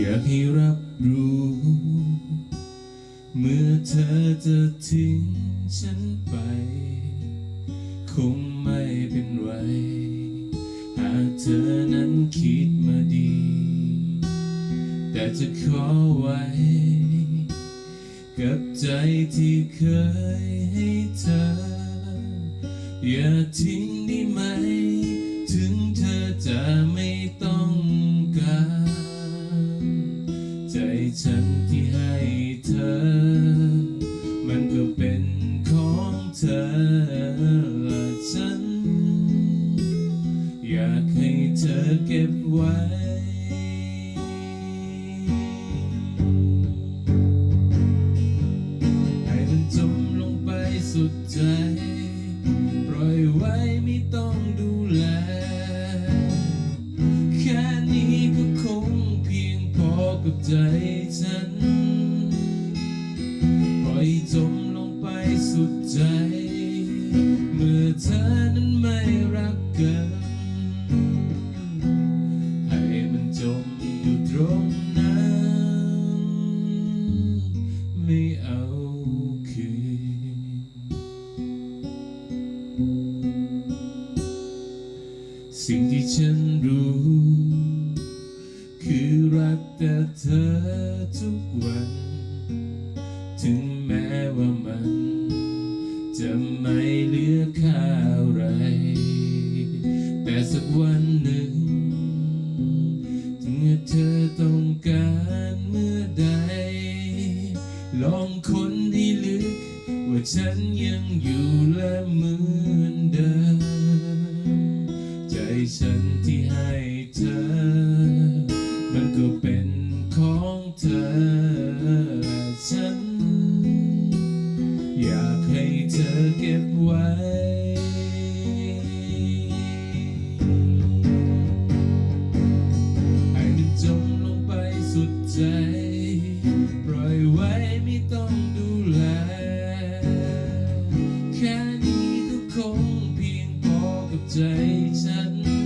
อยากให้รับรู้ เมื่อเธอจะทิ้งฉันไป คงไม่เป็นไร หากเธอนั้นคิดมาดี แต่จะขอไว้ กับใจที่เคยให้เธอ อย่าทิ้งได้ไหม ถึงเธอจะไม่ต้อง เธอเก็บไว้ ให้มันจมลงไปสุดใจ ปล่อยไว้ไม่ต้องดูแล แค่นี้ก็คงเพียงพอกับใจฉัน ปล่อยจมลงไปสุดใจ เมื่อเธอนั้นไม่รักกัน ไม่เอาคืนสิ่งที่ฉันรู้ คือรักแต่เธอทุกวัน ถึงแม้ว่ามัน จะไม่เหลือค่าอะไร แต่สักวันหนึ่ง ฉันยังอยู่และเหมือนเดิม ใจฉันที่ให้เธอ มันก็เป็นของเธอ ฉัน อยากให้เธอเก็บไว้จมลงไปสุดใจ ปล่อยไว้ไม่ต้องดู 最真。